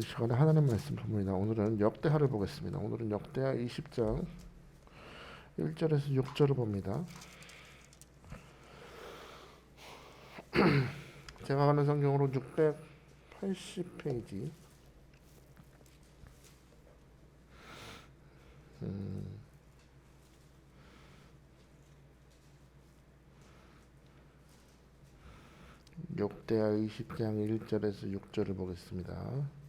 이 시간에 하나님 말씀 봅니다. 오늘은 역대하를 보겠습니다. 오늘은 역대하 20장 1절에서 6절을 봅니다. 제가 가는 성경으로 680페이지 음, 역대하 20장 1절에서 6절을 보겠습니다.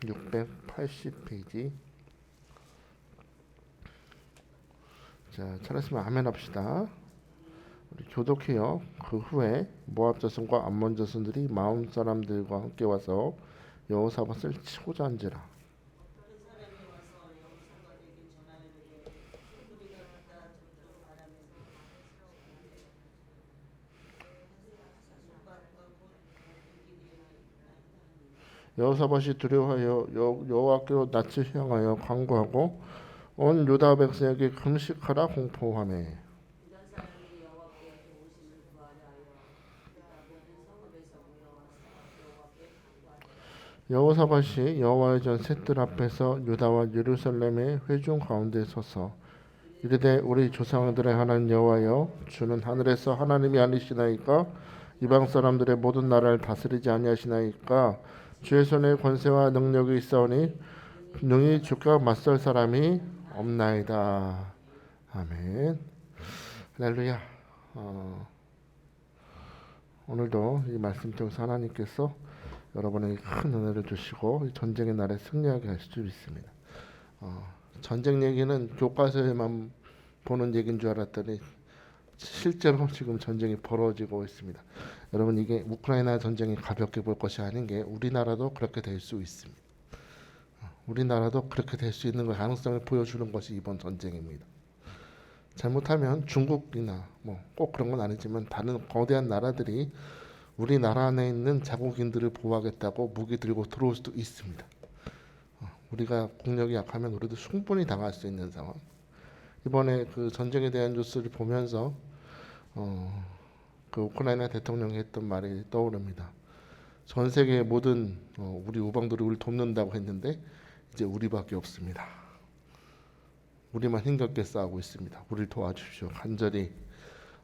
680페이지 자 찾았으면 아멘 합시다. 우리 교독해요. 그 후에 모압 자손과 암몬 자손들이 마음 사람들과 함께 와서 여호사밧을 치고자 한지라. 여호사밧이 두려워하여 여- 여호와께로 낯을 향하여 간구하고 온 유다 백성에게 금식하라 간구하되 여호사밧이 여호와의 전 셋들 앞에서 유다와 예루살렘의 회중 가운데 서서 이르되 우리 조상들의 하나님 여호와여 주는 하늘에서 하나님이 아니시나이까? 이방 사람들의 모든 나라를 다스리지 아니하시나이까 주의 손에 권세와 능력이 있사오니 능히 주가 맞설 사람이 없나이다. 아멘. 할렐루야. 어, 오늘도 이 말씀 통해서 하나님께서 여러분에게 큰 은혜를 주시고 이 전쟁의 날에 승리하게 하실 줄 믿습니다. 어, 전쟁 얘기는 교과서에만 보는 얘기인 줄 알았더니 실제로 지금 전쟁이 벌어지고 있습니다. 여러분 이게 우크라이나 전쟁이 가볍게 볼 것이 아닌 게 우리나라도 그렇게 될 수 있습니다. 어, 우리나라도 그렇게 될 수 있는 가능성을 보여주는 것이 이번 전쟁입니다. 잘못하면 중국이나 뭐 꼭 그런 건 아니지만 다른 거대한 나라들이 우리나라 안에 있는 자국인들을 보호하겠다고 무기 들고 들어올 수도 있습니다. 어, 우리가 국력이 약하면 우리도 충분히 당할 수 있는 상황. 이번에 그 전쟁에 대한 뉴스를 보면서 어, 그 우크라이나 대통령이 했던 말이 떠오릅니다. 전 세계 모든 어, 우리 우방들이 우리 돕는다고 했는데 이제 우리밖에 없습니다. 우리만 힘겹게 싸우고 있습니다. 우리를 도와주십시오. 간절히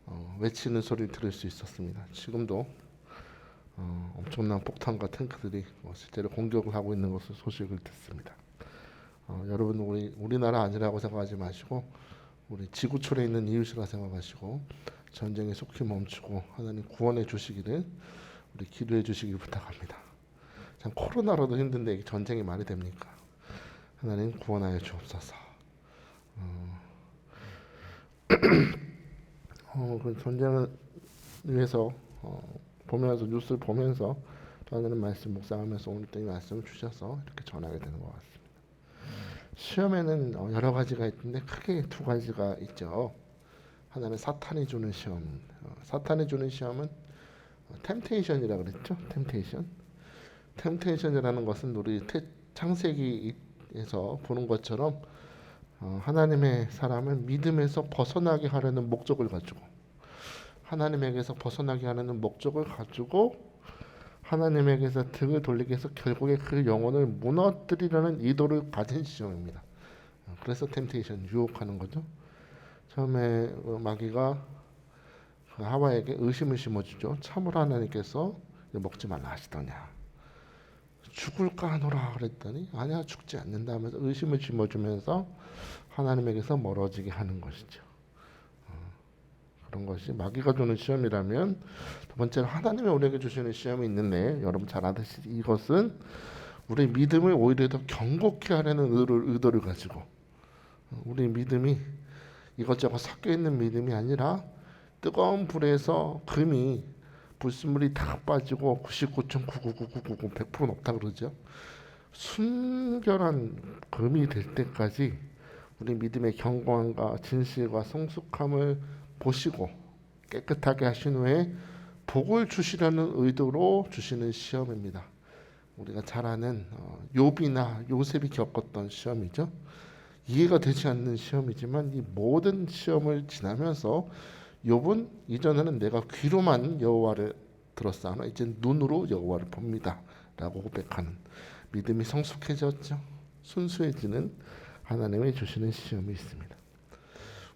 어, 외치는 소리를 들을 수 있었습니다. 지금도 어, 엄청난 폭탄과 탱크들이 어, 실제로 공격을 하고 있는 것을 소식을 듣습니다. 어, 여러분 우리 우리나라 아니라고 생각하지 마시고 우리 지구촌에 있는 이웃이라 생각하시고 전쟁이 속히 멈추고 하나님 구원해 주시기를 우리 기도해 주시길 부탁합니다. 참 코로나로도 힘든데 전쟁이 말이 됩니까? 하나님 구원하여 주옵소서. 어, 어, 그 전쟁을 위해서 어, 보면서 뉴스를 보면서 하나님 말씀 묵상하면서 오늘 또이 말씀을 주셔서 이렇게 전하게 되는 것 같습니다. 시험에는 어, 여러 가지가 있는데 크게 두 가지가 있죠. 하나는 사탄이 주는 시험. 어, 사탄이 주는 시험은 템테이션이라 그랬죠. 템테이션. 템테이션이라는 것은 우리 태, 창세기에서 보는 것처럼 어, 하나님의 사람을 믿음에서 벗어나게 하려는 목적을 가지고 하나님에게서 벗어나게 하려는 목적을 가지고 하나님에게서 등을 돌리게 해서 결국에 그 영혼을 무너뜨리려는 의도를 가진 시험입니다. 어, 그래서 템테이션 유혹하는 거죠. 처음에 어, 마귀가 그 하와에게 의심을 심어주죠. 참으로 하나님께서 먹지 말라 하시더냐. 죽을까 하노라 그랬더니 아니야 죽지 않는다 하면서 의심을 심어주면서 하나님에게서 멀어지게 하는 것이죠. 어, 그런 것이 마귀가 주는 시험이라면 두 번째로 하나님이 우리에게 주시는 시험이 있는데 여러분 잘 아듯이 이것은 우리 믿음을 오히려 더 경고케 하려는 의도를 가지고 어, 우리 믿음이 이것저것 섞여 있는 믿음이 아니라 뜨거운 불에서 금이 불순물이 다 빠지고 99.99999 100% 높다 그러죠. 순결한 금이 될 때까지 우리 믿음의 경건과 진실과 성숙함을 보시고 깨끗하게 하신 후에 복을 주시려는 의도로 주시는 시험입니다. 우리가 잘 아는 어, 욥이나 요셉이 겪었던 시험이죠. 이해가 되지 않는 시험이지만 이 모든 시험을 지나면서 욥은 이전에는 내가 귀로만 여호와를 들었사나 이제 눈으로 여호와를 봅니다. 라고 고백하는 믿음이 성숙해졌죠. 순수해지는 하나님의 주시는 시험이 있습니다.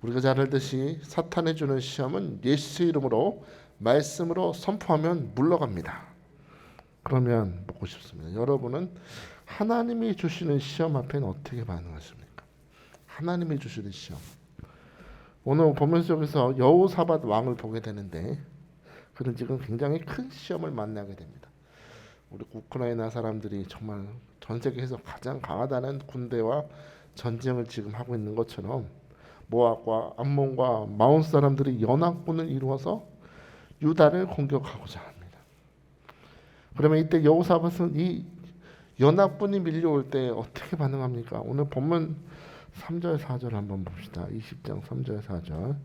우리가 잘 알듯이 사탄이 주는 시험은 예수 이름으로 말씀으로 선포하면 물러갑니다. 그러면 묻고 싶습니다. 여러분은 하나님이 주시는 시험 앞에는 어떻게 반응하십니까? 하나님이 주시는 시험. 오늘 보면 속에서 여호사밧 왕을 보게 되는데 그는 지금 굉장히 큰 시험을 만나게 됩니다. 우리 우크라이나 사람들이 정말 전 세계에서 가장 강하다는 군대와 전쟁을 지금 하고 있는 것처럼 모압과 암몬과 마온 사람들이 연합군을 이루어서 유다를 공격하고자 합니다. 그러면 이때 여호사밧은 이 연합군이 밀려올 때 어떻게 반응합니까? 오늘 본문 3절 4절 한번 봅시다. 20장 3절 4절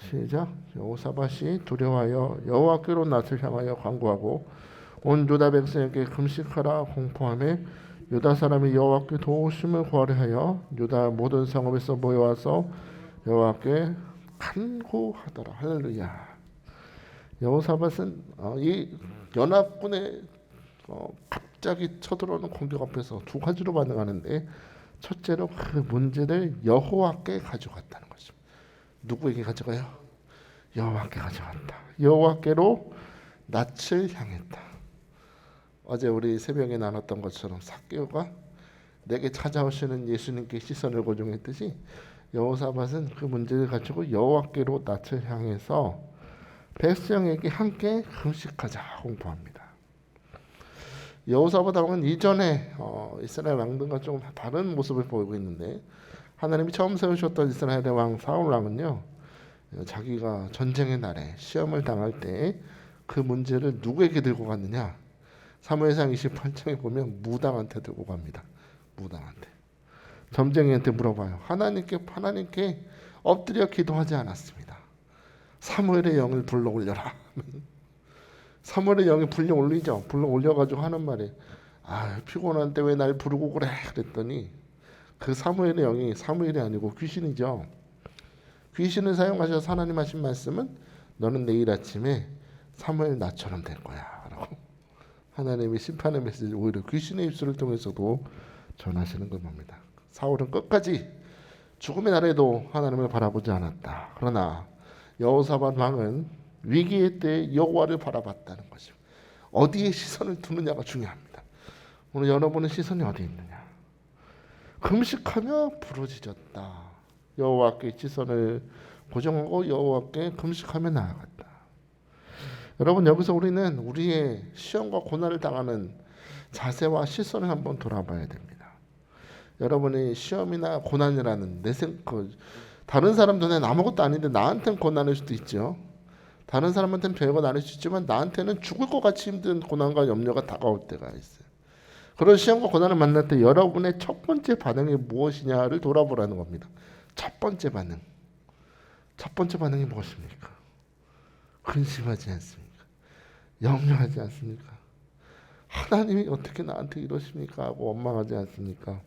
시작. 여호사밧이 두려워하여 여호와께로 낯을 향하여 간구하고 온 유다 백성에게 금식하라 공포하며 유다 사람이 여호와께 도우심을 구하려 하여 유다 모든 성읍에서 모여와서 여호와께 간구하더라. 할렐루야. 여호사밧은 어, 이 연합군의 어, 갑자기 쳐들어오는 공격 앞에서 두 가지로 반응하는데 첫째로 그 문제를 여호와께 가져갔다는 것입니다. 누구에게 가져가요? 여호와께 가져갔다. 여호와께로 낯을 향했다. 어제 우리 새벽에 나눴던 것처럼 삭개오가 내게 찾아오시는 예수님께 시선을 고정했듯이 여호사밧은 그 문제를 가지고 여호와께로 낯을 향해서 백성에게 함께 금식하자 공포합니다. 여호사밧 왕은 이전에 어, 이스라엘 왕들과 조금 다른 모습을 보이고 있는데 하나님이 처음 세우셨던 이스라엘의 왕 사울 왕은요 어, 자기가 전쟁의 날에 시험을 당할 때 그 문제를 누구에게 들고 갔느냐 사무엘상 28장에 보면 무당한테 들고 갑니다. 무당한테 점쟁이한테 물어봐요. 하나님께 하나님께 엎드려 기도하지 않았습니다. 사무엘의 영을 불러 올려라. 사무엘의 영이 불러 올리죠. 불러 올려가지고 하는 말이 아 피곤한데 왜 날 부르고 그래 그랬더니 그 사무엘의 영이 사무엘이 아니고 귀신이죠. 귀신을 사용하셔서 하나님 하신 말씀은 너는 내일 아침에 사무엘 나처럼 될 거야라고 하나님의 심판의 메시지 오히려 귀신의 입술을 통해서도 전하시는 겁니다. 사울은 끝까지 죽음의 날에도 하나님을 바라보지 않았다. 그러나 여호사밧 왕은 위기의 때 여호와를 바라봤다는 것입니다. 어디에 시선을 두느냐가 중요합니다. 오늘 여러분의 시선이 어디 있느냐? 금식하며 부르짖었다. 여호와께 시선을 고정하고 여호와께 금식하며 나아갔다. 여러분 여기서 우리는 우리의 시험과 고난을 당하는 자세와 시선을 한번 돌아봐야 됩니다. 여러분의 시험이나 고난이라는 내생 그 다른 사람도 는 아무것도 아닌데 나한테는 고난일 수도 있죠. 다른 사람한테는 별거 아닐 수 있지만 나한테는 죽을 것 같이 힘든 고난과 염려가 다가올 때가 있어요. 그런 시험과 고난을 만날 때 여러분의 첫 번째 반응이 무엇이냐를 돌아보라는 겁니다. 첫 번째 반응. 첫 번째 반응이 무엇입니까? 근심하지 않습니까? 염려하지 않습니까? 하나님이 어떻게 나한테 이러십니까? 하고 원망하지 않습니까?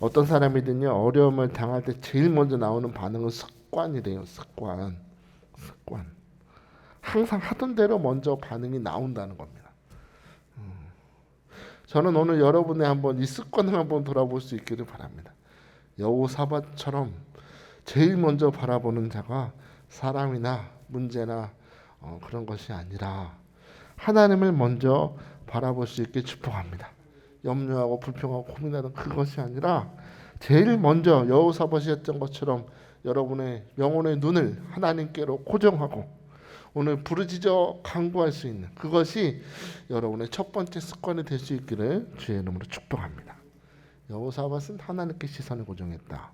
어떤 사람이든요 어려움을 당할 때 제일 먼저 나오는 반응은 습관이래요. 습관, 습관. 항상 하던 대로 먼저 반응이 나온다는 겁니다. 음. 저는 오늘 여러분의 한번 이 습관을 한번 돌아볼 수 있기를 바랍니다. 여호사밧처럼 제일 먼저 바라보는 자가 사람이나 문제나 어, 그런 것이 아니라 하나님을 먼저 바라볼 수 있게 축복합니다. 염려하고 불평하고 고민하던 그것이 아니라 제일 먼저 여호사밧이었던 것처럼 여러분의 영혼의 눈을 하나님께로 고정하고 오늘 부르짖어 간구할 수 있는 그것이 여러분의 첫 번째 습관이 될 수 있기를 주의 이름으로 축복합니다. 여호사밧은 하나님께 시선을 고정했다.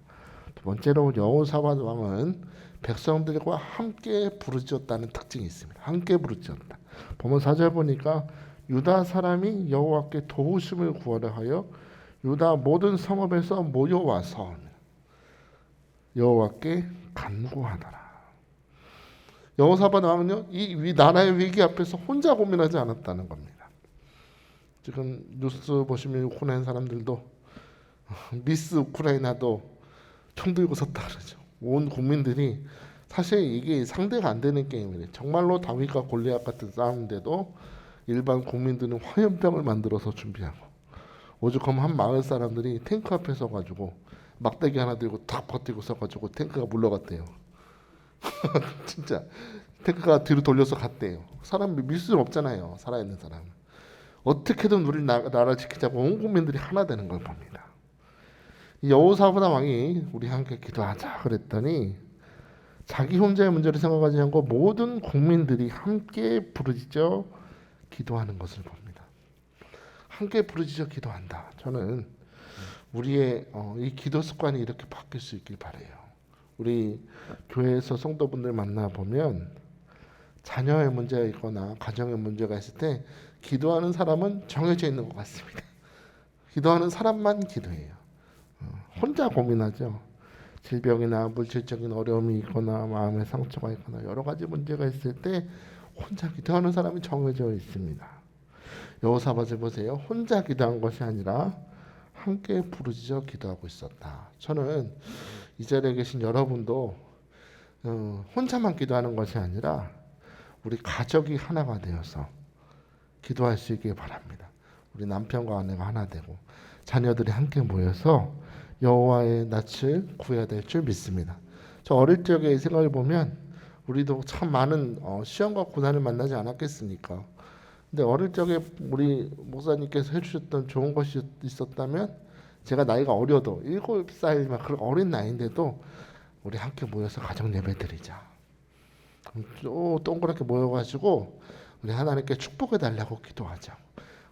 두 번째로 여호사밧 왕은 백성들과 함께 부르짖었다는 특징이 있습니다. 함께 부르짖었다. 보면 사절 보니까 유다 사람이 여호와께 도우심을 구하려 하여 유다 모든 성읍에서 모여와서 여호와께 간구하더라. 여호사밧 왕은요 이 위- 나라의 위기 앞에서 혼자 고민하지 않았다는 겁니다. 지금 뉴스 보시면 우크라이나 사람들도 미스 우크라이나도 총 들고 섰다 그러죠. 온 국민들이 사실 이게 상대가 안 되는 게임이래. 정말로 다윗과 골리앗 같은 싸움인데도 일반 국민들은 화염병을 만들어서 준비하고 오죽하면 한 마을 사람들이 탱크 앞에 서가지고 막대기 하나 들고 탁 버티고 서가지고 탱크가 물러갔대요. 진짜 탱크가 뒤로 돌려서 갔대요. 사람 밀 수는 없잖아요. 살아있는 사람. 어떻게든 우리 나, 나라 지키자고 온 국민들이 하나 되는 걸 봅니다. 이 여호사보다 왕이 우리 함께 기도하자 그랬더니 자기 혼자의 문제를 생각하지 않고 모든 국민들이 함께 부르짖어 기도하는 것을 봅니다. 함께 부르짖어 기도한다. 저는 우리의 어, 이 기도 습관이 이렇게 바뀔 수 있길 바래요. 우리 교회에서 성도분들 만나 보면 자녀의 문제가 있거나 가정의 문제가 있을 때 기도하는 사람은 정해져 있는 것 같습니다. 기도하는 사람만 기도해요. 어, 혼자 고민하죠. 질병이나 물질적인 어려움이 있거나 마음의 상처가 있거나 여러 가지 문제가 있을 때 혼자 기도하는 사람이 정해져 있습니다. 여호사밧을 보세요. 혼자 기도한 것이 아니라 함께 부르짖어 기도하고 있었다. 저는 이 자리에 계신 여러분도 어, 혼자만 기도하는 것이 아니라 우리 가족이 하나가 되어서 기도할 수 있길 바랍니다. 우리 남편과 아내가 하나 되고 자녀들이 함께 모여서 여호와의 낯을 구해야 될 줄 믿습니다. 저 어릴 적에 이 생각을 보면 우리도 참 많은 어, 시험과 고난을 만나지 않았겠습니까? 근데 어릴 적에 우리 목사님께서 해주셨던 좋은 것이 있었다면 제가 나이가 어려도 일곱 살만 그런 어린 나이인데도 우리 함께 모여서 가정 예배 드리자. 또 동그랗게 모여가지고 우리 하나님께 축복해 달라고 기도하자.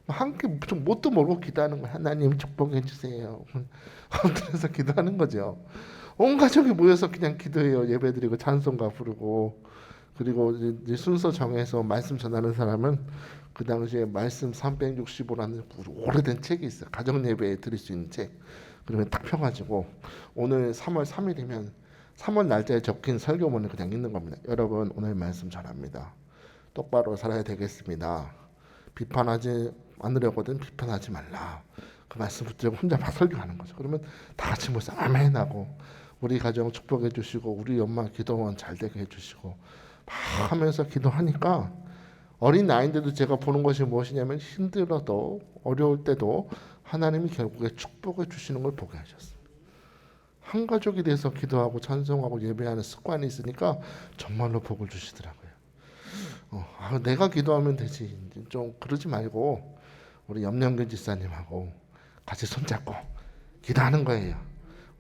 함께 좀 뭣도 모르고 기도하는 거야. 하나님 축복해 주세요. 그래서 기도하는 거죠. 온 가족이 모여서 그냥 기도해요. 예배 드리고 찬송가 부르고 그리고 순서 정해서 말씀 전하는 사람은 그 당시에 말씀 365라는 오래된 책이 있어요. 가정 예배에 드릴 수 있는 책. 그러면 딱 펴가지고 오늘 3월 3일이면 3월 날짜에 적힌 설교문을 그냥 읽는 겁니다. 여러분 오늘 말씀 잘합니다. 똑바로 살아야 되겠습니다. 비판하지 않으려거든 비판하지 말라. 그 말씀 붙들고 혼자 막 설교하는 거죠. 그러면 다 같이 모여서 아멘 하고 우리 가정 축복해 주시고 우리 엄마 기도원 잘 되게 해 주시고 막 하면서 기도하니까 어린 나이인데도 제가 보는 것이 무엇이냐면 힘들어도 어려울 때도 하나님이 결국에 축복해 주시는 걸 보게 하셨습니다. 한 가족이 돼서 기도하고 찬송하고 예배하는 습관이 있으니까 정말로 복을 주시더라고요. 어, 아, 내가 기도하면 되지. 좀 그러지 말고 우리 염영근 집사님하고 같이 손잡고 기도하는 거예요.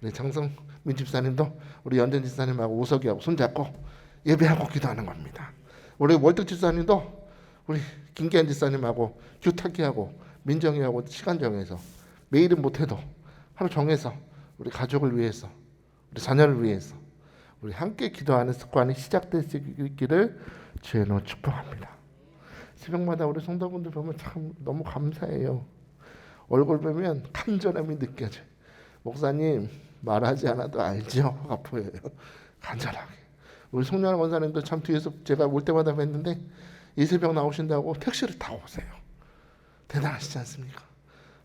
우리 장성민 집사님도 우리 연전 집사님하고 우석이하고 손잡고 예배하고 기도하는 겁니다. 우리 월덕 집사님도 우리 김기한 집사님하고 규탁이하고 민정이하고 시간 정해서 매일은 못해도 하루 정해서 우리 가족을 위해서 우리 자녀를 위해서 우리 함께 기도하는 습관이 시작될 수 있기를 주의로 축복합니다. 새벽마다 우리 성도분들 보면 참 너무 감사해요. 얼굴 보면 간절함이 느껴져. 목사님 말하지 않아도 알죠. 가 보여요. 간절하게. 우리 송년환 원사님도 참 뒤에서 제가 올 때마다 뵀는데 이 새벽 나오신다고 택시를 타고 오세요. 대단하시지 않습니까?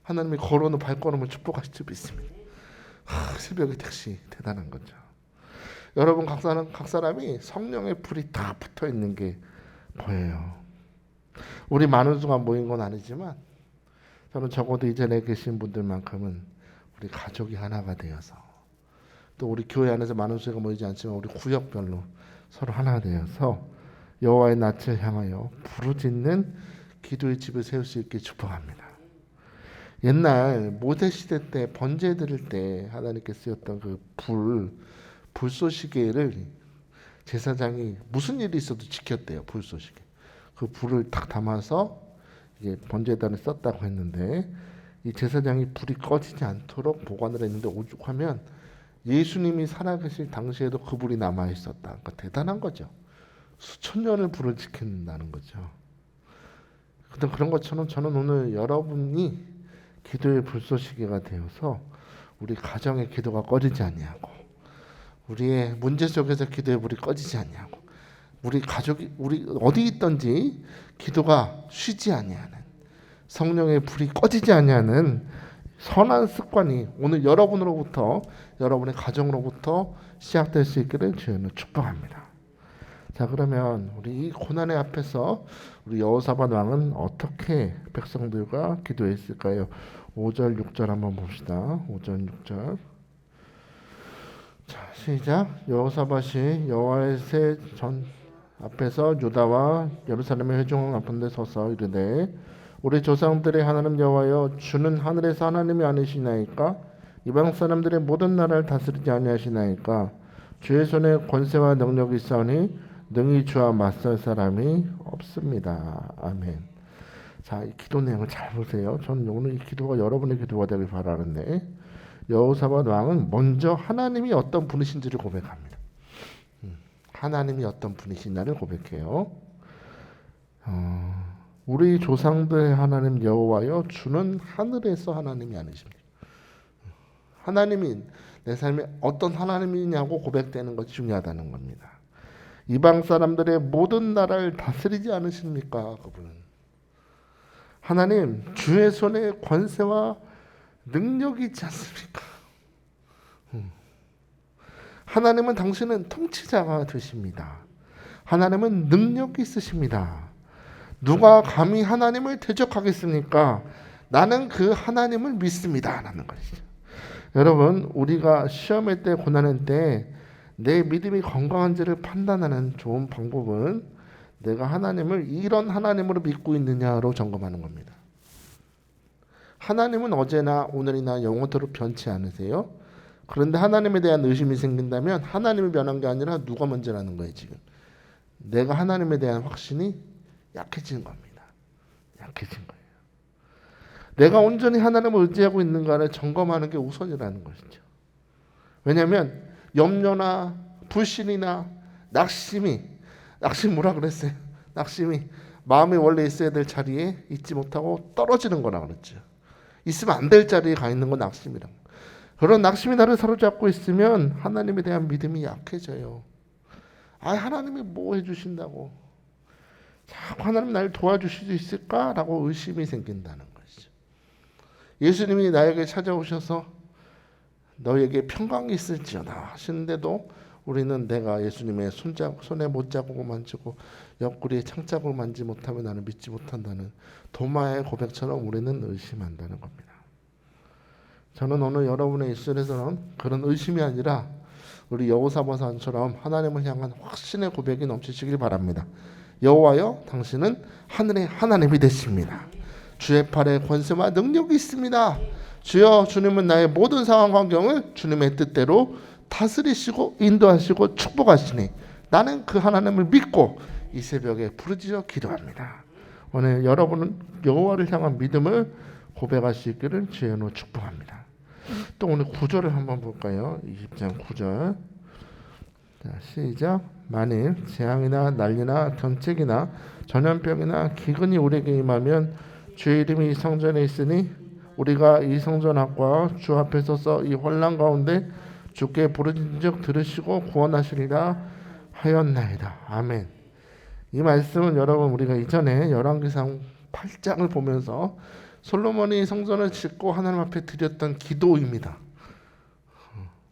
하나님이 걸어놓은 발걸음을 축복하실 줄 믿습니다. 하, 새벽의 택시 대단한 거죠. 여러분 각 사람 각 사람이 성령의 불이 다 붙어 있는 게 보여요. 우리 많은 수가 모인 건 아니지만 저는 적어도 이전에 계신 분들만큼은 우리 가족이 하나가 되어서 또 우리 교회 안에서 많은 수가 모이지 않지만 우리 구역별로 서로 하나 되어서 여호와의 낯을 향하여 부르짖는 기도의 집을 세울 수 있게 축복합니다. 옛날 모세 시대 때 번제 드릴 때 하나님께 쓰였던 그 불 불쏘시개를 제사장이 무슨 일이 있어도 지켰대요 불쏘시개. 그 불을 딱 담아서 이게 번제단에 썼다고 했는데 이 제사장이 불이 꺼지지 않도록 보관을 했는데 오죽하면 예수님이 살아계실 당시에도 그 불이 남아 있었다. 그러니까 대단한 거죠. 수천 년을 불을 지킨다는 거죠. 근데 그런 것처럼 저는 오늘 여러분이 기도의 불쏘시개가 되어서 우리 가정의 기도가 꺼지지 아니하고 우리의 문제 속에서 기도의 불이 꺼지지 아니하고 우리 가족이 우리 어디 있든지 기도가 쉬지 아니하는 성령의 불이 꺼지지 아니하는 선한 습관이 오늘 여러분으로부터 여러분의 가정으로부터 시작될 수 있기를 주여는 축복합니다. 자 그러면 우리 이 고난의 앞에서 우리 여호사밧 왕은 어떻게 백성들과 기도했을까요? 5절 6절 한번 봅시다. 5절 6절. 자 시작. 여호사밧이 여호와의 새전 앞에서 유다와 예루살렘의 회중 앞에 서서 이르되 우리 조상들의 하나님 여호와여 주는 하늘에서 하나님이 아니시나이까 이방 사람들의 모든 나라를 다스리지 아니하시나이까 주의 손에 권세와 능력이 있사오니 능히 주와 맞설 사람이 없습니다. 아멘. 자, 이 기도 내용을 잘 보세요. 저는 오늘 이 기도가 여러분의 기도가 되길 바라는데 여호사밧 왕은 먼저 하나님이 어떤 분이신지를 고백합니다. 음, 하나님이 어떤 분이시냐를 고백해요. 어, 우리 조상들의 하나님 여호와여 주는 하늘에서 하나님이 아니십니다. 하나님이 내 삶에 어떤 하나님이냐고 고백되는 것이 중요하다는 겁니다. 이방 사람들의 모든 나라를 다스리지 않으십니까? 그분은 하나님 주의 손에 권세와 능력이 있지 않습니까? 음. 하나님은 당신은 통치자가 되십니다. 하나님은 능력이 있으십니다. 누가 감히 하나님을 대적하겠습니까? 나는 그 하나님을 믿습니다. 라는 것이죠. 여러분, 우리가 시험의 때, 고난의 때, 내 믿음이 건강한지를 판단하는 좋은 방법은 내가 하나님을 이런 하나님으로 믿고 있느냐로 점검하는 겁니다. 하나님은 어제나 오늘이나 영원토록 변치 않으세요. 그런데 하나님에 대한 의심이 생긴다면 하나님이 변한 게 아니라 누가 먼저라는 거예요, 지금. 내가 하나님에 대한 확신이 약해지는 겁니다. 약해진 거예요. 내가 온전히 하나님을 의지하고 있는가를 점검하는 게 우선이라는 것이죠. 왜냐하면 염려나 불신이나 낙심이 낙심 뭐라 그랬어요? 낙심이 마음이 원래 있어야 될 자리에 있지 못하고 떨어지는 거라 그랬죠. 있으면 안 될 자리에 가 있는 건 낙심이라. 그런 낙심이 나를 사로잡고 있으면 하나님에 대한 믿음이 약해져요. 아 하나님이 뭐 해주신다고 자꾸 하나님 나를 도와주실 수 있을까라고 의심이 생긴다는 것이죠. 예수님이 나에게 찾아오셔서 너에게 평강이 있을지어다 하시는데도 우리는 내가 예수님의 손자, 손에 못자국을 만지고 옆구리에 창자국을 만지 못하면 나는 믿지 못한다는 도마의 고백처럼 우리는 의심한다는 겁니다. 저는 오늘 여러분의 입술에서는 그런 의심이 아니라 우리 여호사바산처럼 하나님을 향한 확신의 고백이 넘치시길 바랍니다. 여호와여 당신은 하늘의 하나님이 되십니다. 주의 팔에 권세와 능력이 있습니다. 주여 주님은 나의 모든 상황 환경을 주님의 뜻대로 다스리시고 인도하시고 축복하시니 나는 그 하나님을 믿고 이 새벽에 부르짖어 기도합니다. 오늘 여러분은 여호와를 향한 믿음을 고백할 수 있기를 주의 로 축복합니다. 또 오늘 구절을 한번 볼까요? 20장 9절. 자, 시작. 만일 재앙이나 난리나 경책이나 전염병이나 기근이 우리에게 임하면 주의 이름이 이 성전에 있으니 우리가 이 성전 앞과 주 앞에 서서 이 혼란 가운데 주께 부르짖은즉 들으시고 구원하시리라 하였나이다. 아멘. 이 말씀은 여러분 우리가 이전에 열왕기상 8장을 보면서 솔로몬이 성전을 짓고 하나님 앞에 드렸던 기도입니다.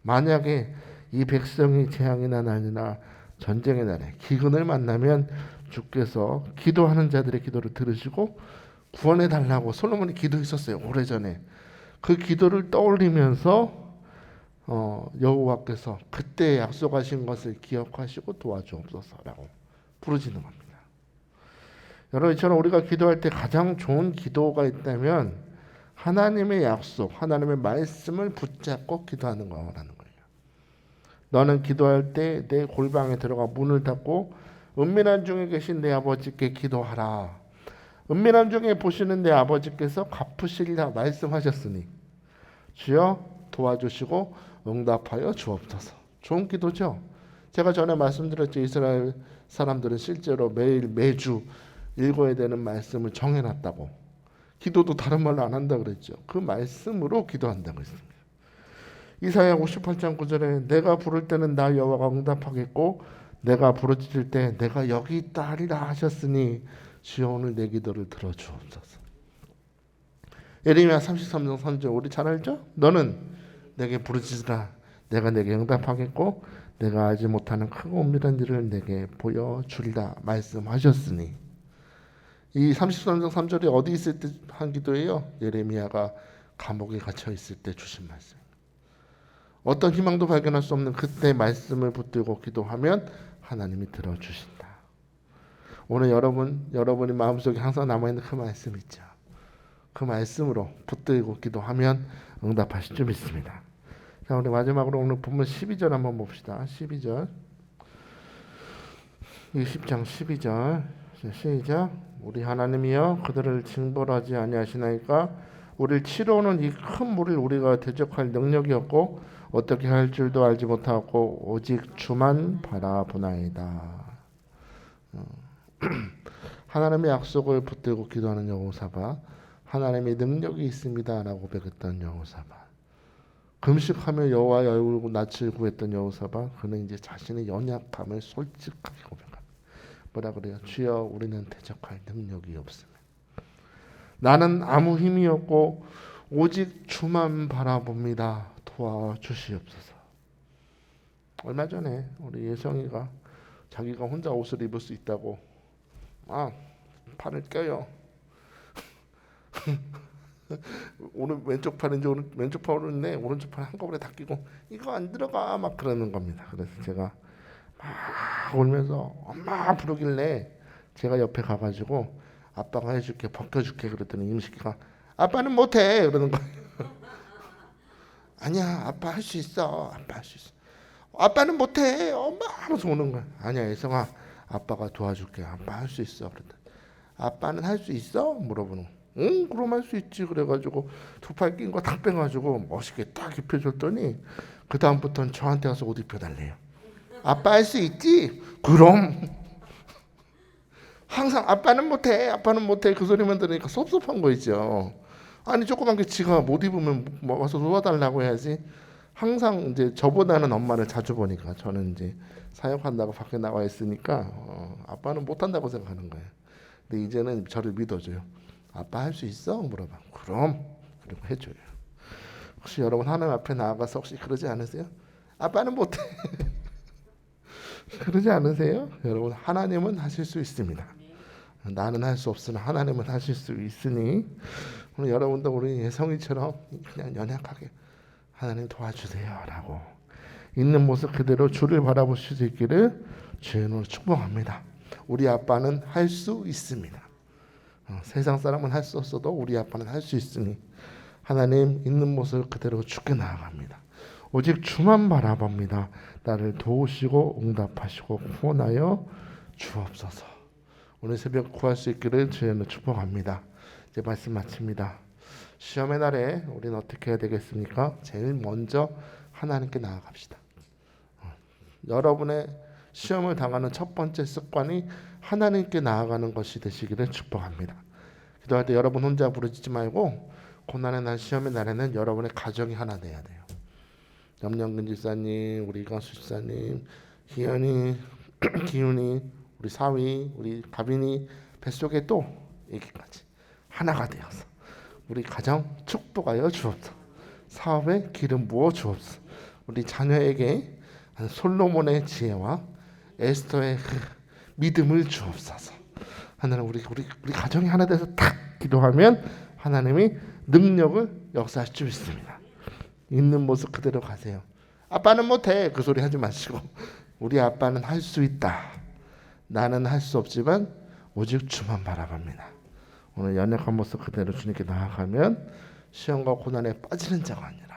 만약에 이 백성이 재앙이나 난이나 전쟁의 날에 기근을 만나면 주께서 기도하는 자들의 기도를 들으시고 구원해 달라고 솔로몬이 기도했었어요 오래 전에 그 기도를 떠올리면서 어, 여호와께서 그때 약속하신 것을 기억하시고 도와주옵소서라고 부르짖는 겁니다. 여러분 이처럼 우리가 기도할 때 가장 좋은 기도가 있다면 하나님의 약속, 하나님의 말씀을 붙잡고 기도하는 거라는 거예요. 너는 기도할 때 내 골방에 들어가 문을 닫고 은밀한 중에 계신 내 아버지께 기도하라. 은밀한 중에 보시는 내 아버지께서 갚으시리라 말씀하셨으니 주여 도와주시고 응답하여 주옵소서. 좋은 기도죠. 제가 전에 말씀드렸죠. 이스라엘 사람들은 실제로 매일 매주 읽어야 되는 말씀을 정해놨다고. 기도도 다른 말로 안 한다 그랬죠. 그 말씀으로 기도한다고 했습니다. 이사야 58장 9절에 내가 부를 때는 나 여호와가 응답하겠고 내가 부르짖을 때 내가 여기 있다 하리라 하셨으니 주여 오늘 내 기도를 들어주옵소서. 예레미야 33장 선조 우리 잘 알죠? 너는 내게 부르짖으라 내가 내게 응답하겠고 내가 알지 못하는 크고 은밀한 일을 내게 보여주리라 말씀하셨으니 이 33장 3절이 어디 있을 때 한 기도예요? 예레미야가 감옥에 갇혀 있을 때 주신 말씀. 어떤 희망도 발견할 수 없는 그때 말씀을 붙들고 기도하면 하나님이 들어주신다. 오늘 여러분 여러분이 마음속에 항상 남아 있는 그 말씀 있죠. 그 말씀으로 붙들고 기도하면 응답하실 줄 믿습니다. 자, 우리 마지막으로 오늘 본문 12절 한번 봅시다. 12절. 20장 12절. 자, 시작. 우리 하나님이여 그들을 징벌하지 아니하시나이까 우리를 치러오는 이 큰 물을 우리가 대적할 능력이 없고 어떻게 할 줄도 알지 못하고 오직 주만 바라보나이다. 어. 하나님의 약속을 붙들고 기도하는 여호사바 하나님의 능력이 있습니다라고 고백했던 여호사바 금식하며 여호와의 얼굴 낯을 구했던 여호사바 그는 이제 자신의 연약함을 솔직하게 고백합니다. 뭐라 그래요? 주여 우리는 대적할 능력이 없습니다. 나는 아무 힘이 없고 오직 주만 바라봅니다. 도와 주시옵소서. 얼마 전에 우리 예성이가 자기가 혼자 옷을 입을 수 있다고 아 팔을 껴요. 오늘 왼쪽 팔인지 오늘 왼쪽 팔인데 오른쪽 팔 한꺼번에 다 끼고 이거 안 들어가 막 그러는 겁니다. 그래서 제가 막 울면서 엄마 부르길래 제가 옆에 가가지고 아빠가 해줄게 벗겨줄게 그랬더니 임식이가 아빠는 못해 그러는 거예요. 아니야 아빠 할 수 있어 아빠 할 수 있어 아빠는 못해 엄마 하면서 오는 거야. 아니야 예성아 아빠가 도와줄게 아빠 할 수 있어 그랬더니 아빠는 할 수 있어 물어보는. 응 그럼 할 수 있지 그래가지고 두 팔 낀거탁 빼가지고 멋있게 딱 입혀줬더니 그 다음부터는 저한테 와서 옷 입혀달래요. 아빠 할 수 있지? 그럼 항상 아빠는 못해 아빠는 못해 그 소리만 들으니까 섭섭한 거 있죠. 아니 조그만 게 지가 못 입으면 뭐 와서 도와달라고 해야지. 항상 이제 저보다는 엄마를 자주 보니까 저는 이제 사역한다고 밖에 나와 있으니까 어, 아빠는 못한다고 생각하는 거예요. 근데 이제는 저를 믿어줘요. 아빠 할 수 있어? 물어봐. 그럼 그리고 해줘요. 혹시 여러분 하나님 앞에 나아가서 혹시 그러지 않으세요? 아빠는 못해. 그러지 않으세요? 여러분 하나님은 하실 수 있습니다. 나는 할 수 없으나 하나님은 하실 수 있으니 오늘 여러분도 우리 예성이처럼 그냥 연약하게 하나님 도와주세요라고 있는 모습 그대로 주를 바라보실 수 있기를 주님으로 축복합니다. 우리 아빠는 할 수 있습니다. 어, 세상 사람은 할 수 없어도 우리 아빠는 할 수 있으니 하나님 있는 모습 그대로 죽게 나아갑니다. 오직 주만 바라봅니다. 나를 도우시고 응답하시고 구원하여 주옵소서. 오늘 새벽 구할 수 있기를 주님을 축복합니다. 이제 말씀 마칩니다. 시험의 날에 우리는 어떻게 해야 되겠습니까? 제일 먼저 하나님께 나아갑시다. 어, 여러분의 시험을 당하는 첫 번째 습관이 하나님께 나아가는 것이 되시기를 축복합니다. 기도할 때 여러분 혼자 부르짖지 말고 고난의 날 시험의 날에는 여러분의 가정이 하나 돼야 돼요. 염영근 집사님, 우리 이광수 집사님, 희연이, 기훈이, 우리 사위, 우리 가빈이 뱃속에 또 얘기까지 하나가 되어서 우리 가정 축복하여 주옵소서. 사업에 기름 부어 주옵소서. 우리 자녀에게 솔로몬의 지혜와 에스더의 그 믿음을 주옵소서. 하나님 우리 우리 우리 가정이 하나 돼서 탁 기도하면 하나님이 능력을 역사하실 줄 믿습니다. 있는 모습 그대로 가세요. 아빠는 못해 그 소리 하지 마시고 우리 아빠는 할 수 있다. 나는 할 수 없지만 오직 주만 바라봅니다. 오늘 연약한 모습 그대로 주님께 나아가면 시험과 고난에 빠지는 자가 아니라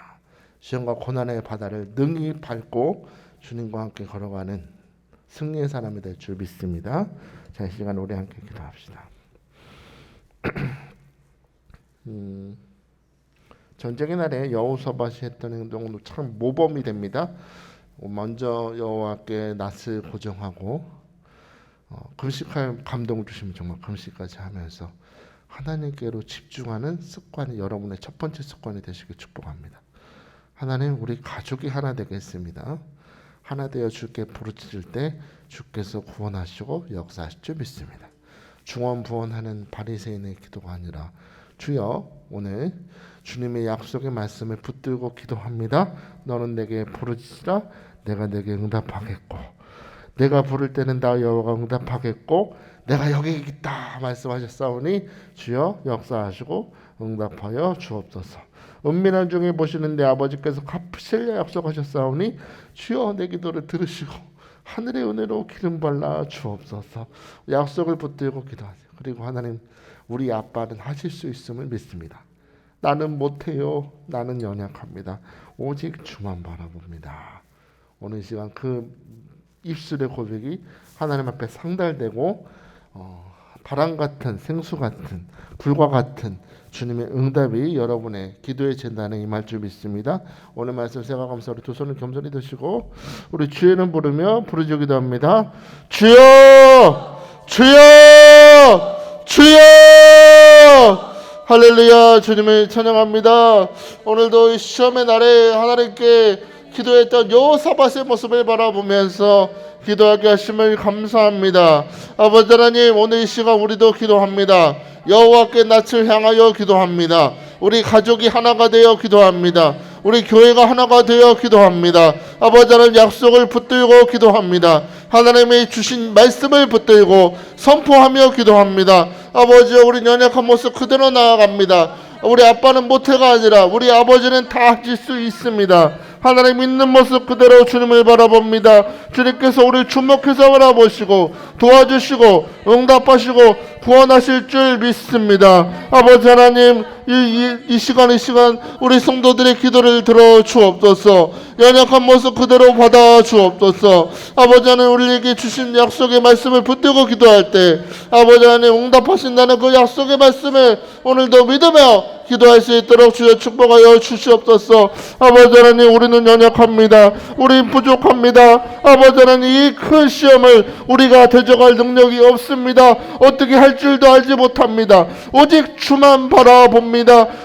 시험과 고난의 바다를 능히 밟고 주님과 함께 걸어가는 승리의 사람이 될 줄 믿습니다. 자, 이 시간 우리 함께 기도합시다. 음, 전쟁의 날에 여호사밧이 했던 행동은 참 모범이 됩니다. 먼저 여호와께 낯을 고정하고 어, 금식할 감동을 주시면 정말 금식까지 하면서 하나님께로 집중하는 습관이 여러분의 첫 번째 습관이 되시길 축복합니다. 하나님 우리 가족이 하나 되겠습니다. 하나 되어 주께 부르짖을 때 주께서 구원하시고 역사하실 줄 믿습니다. 중원 부원하는 바리새인의 기도가 아니라 주여 오늘 주님의 약속의 말씀을 붙들고 기도합니다. 너는 내게 부르짖으라 내가 내게 응답하겠고 내가 부를 때는 나 여호와가 응답하겠고 내가 여기 있다 말씀하셨사오니 주여 역사하시고 응답하여 주옵소서. 은밀한 중에 보시는 내 아버지께서 갚으실 약속하셨사오니 주여 내 기도를 들으시고 하늘의 은혜로 기름 발라 주옵소서. 약속을 붙들고 기도하세요. 그리고 하나님 우리 아빠는 하실 수 있음을 믿습니다. 나는 못해요. 나는 연약합니다. 오직 주만 바라봅니다. 오늘 시간 그 입술의 고백이 하나님 앞에 상달되고 어, 바람 같은 생수 같은 불과 같은 주님의 응답이 여러분의 기도의 재단에 임할 줄 믿습니다. 오늘 말씀 생각 감사로 두 손을 겸손히 드시고 우리 이름 부르며 부르짖기도 합니다. 주여 주여 주여 할렐루야 주님을 찬양합니다. 오늘도 이 시험의 날에 하나님께 기도했던 여호사밧의 모습을 바라보면서 기도하게 하심을 감사합니다. 아버지 하나님 오늘 이 시간 우리도 기도합니다. 여호와께 낯을 향하여 기도합니다. 우리 가족이 하나가 되어 기도합니다. 우리 교회가 하나가 되어 기도합니다. 아버지 하나님 약속을 붙들고 기도합니다. 하나님이 주신 말씀을 붙들고 선포하며 기도합니다. 아버지 우리 연약한 모습 그대로 나아갑니다. 우리 아빠는 못해가 아니라 우리 아버지는 다 하실 수 있습니다. 하나님 있는 모습 그대로 주님을 바라봅니다. 주님께서 우리 주목해서 바라보시고 도와주시고 응답하시고 구원하실 줄 믿습니다. 아버지 하나님 이, 이, 이 시간 이 시간 우리 성도들의 기도를 들어 주옵소서. 연약한 모습 그대로 받아 주옵소서. 아버지 하나님 우리에게 주신 약속의 말씀을 붙들고 기도할 때 아버지 하나님 응답하신다는 그 약속의 말씀을 오늘도 믿으며 기도할 수 있도록 주여 축복하여 주시옵소서. 아버지 하나님 우리는 연약합니다. 우리 부족합니다. 아버지 하나님 이 큰 시험을 우리가 대적할 능력이 없습니다. 어떻게 할 줄도 알지 못합니다. 오직 주만 바라봅니다.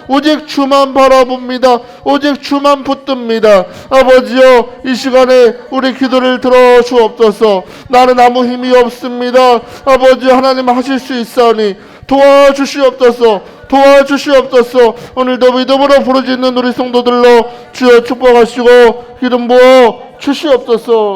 오직 주만 바라봅니다. 오직 주만 붙듭니다. 아버지여 이 시간에 우리 기도를 들어 주옵소서. 나는 아무 힘이 없습니다. 아버지 하나님 하실 수 있사오니 도와주시옵소서. 도와주시옵소서. 오늘도 믿음으로 부르짖는 우리 성도들로 주여 축복하시고 기름 부어 주시옵소서.